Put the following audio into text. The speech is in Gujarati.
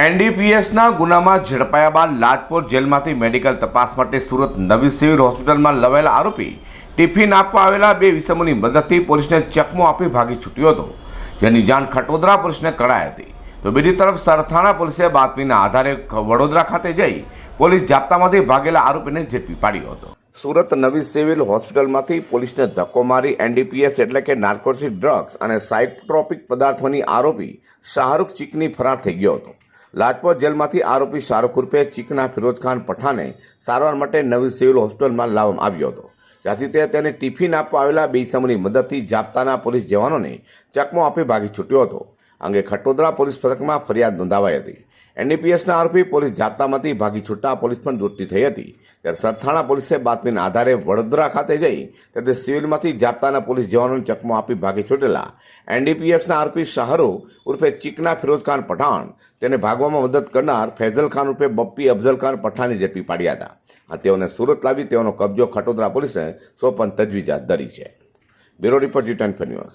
એનડીપીએસના ગુનામાં ઝડપાયા બાદ લાજપોર જેલમાંથી મેડિકલ તપાસ માટે સુરત નવી સિવિલ હોસ્પિટલમાં લવાયેલા આરોપી ટિફિન આપવા આવેલા બે વિસમોની મદદથી પોલીસને ચકમો આપી ભાગી છૂટ્યો હતો. જેની જાણ ખટોદરા પોલીસને કરાઈ હતી. તો બીજી તરફ સરથાણા પોલીસે બાતમીના આધારે વડોદરા ખાતે જઈ પોલીસ જાપ્તામાંથી ભાગેલા આરોપીને ઝડપી પાડ્યો હતો. સુરત નવી સિવિલ હોસ્પિટલમાંથી પોલીસને ધક્કો મારી એનડીપીએસ એટલે કે નાર્કોટિક ડ્રગ્સ અને સાઇકોટ્રોપિક પદાર્થોની આરોપી શાહરૂખ ચીકની ફરાર થઈ ગયો હતો. લાજપોત જેલમાંથી આરોપી શાહરૂખ ઉર્ફે ચીકના ફિરોઝખાન પઠાને સારવાર માટે નવી સિવિલ હોસ્પિટલમાં લાવવામાં આવ્યો હતો. જ્યાંથી તે તેને ટિફિન આપવા આવેલા બે સમૂહની મદદથી જાપ્તાના પોલીસ જવાનોને ચકમો આપી ભાગી છૂટ્યો હતો. અંગે ખટોદરા પોલીસ પથકમાં ફરિયાદ નોંધાવાઈ હતી. એનડીપીએસના આરોપી પોલીસ જાપ્તામાંથી ભાગી છૂટતા પોલીસ પણ દોડતી થઈ હતી. ત્યારે સરથાણા પોલીસે બાતમીના આધારે વડોદરા ખાતે જઈ તેથી સિવિલમાંથી જાપ્તાના પોલીસ જવાનોને ચકમો આપી ભાગી છૂટેલા એનડીપીએસના આરોપી શાહરૂખ ઉર્ફે ચીકના ફિરોઝખાન પઠાણ તેને ભાગવામાં મદદ કરનાર ફૈઝલ ખાન ઉર્ફે બપ્પી અફઝલ ખાન પઠાણને ઝડપી પાડ્યા હતા. આ તેઓને સુરત લાવી તેઓનો કબજો ખટોદરા પોલીસે સોંપન તજવીજ હાથ ધરી છે. Bureau report G ten news.